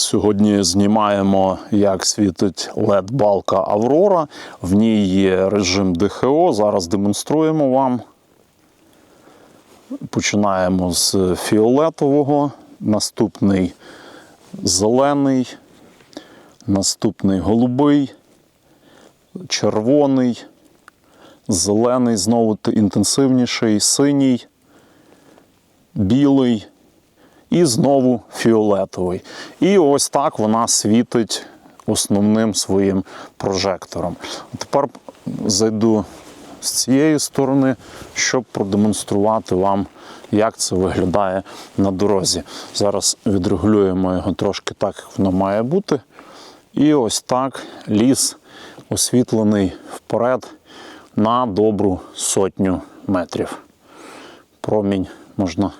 Сьогодні знімаємо, як світить led балка Аврора. В ній є режим ДХО. Зараз демонструємо вам. Починаємо з фіолетового, наступний зелений, наступний голубий, червоний, зелений, знову інтенсивніший, синій, білий і знову фіолетовий. І ось так вона світить основним своїм прожектором. Тепер зайду з цієї сторони, щоб продемонструвати вам, як це виглядає на дорозі. Зараз відрегулюємо його трошки так, як воно має бути. І ось так ліс освітлений вперед на добру сотню метрів. Промінь можна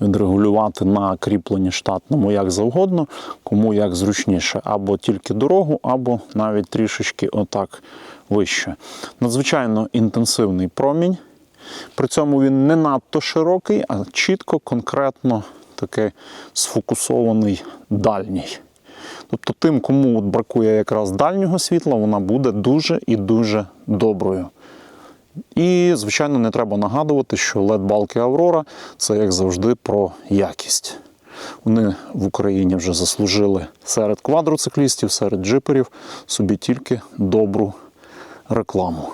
відрегулювати на кріпленні штатному як завгодно, кому як зручніше, або тільки дорогу, або навіть трішечки отак вище. Надзвичайно інтенсивний промінь. При цьому він не надто широкий, а чітко, конкретно такий сфокусований дальній. Тобто тим, кому бракує якраз дальнього світла, вона буде дуже і дуже доброю. І, звичайно, не треба нагадувати, що led балки Аврора це як завжди про якість. Вони в Україні вже заслужили серед квадроциклістів, серед джиперів собі тільки добру рекламу.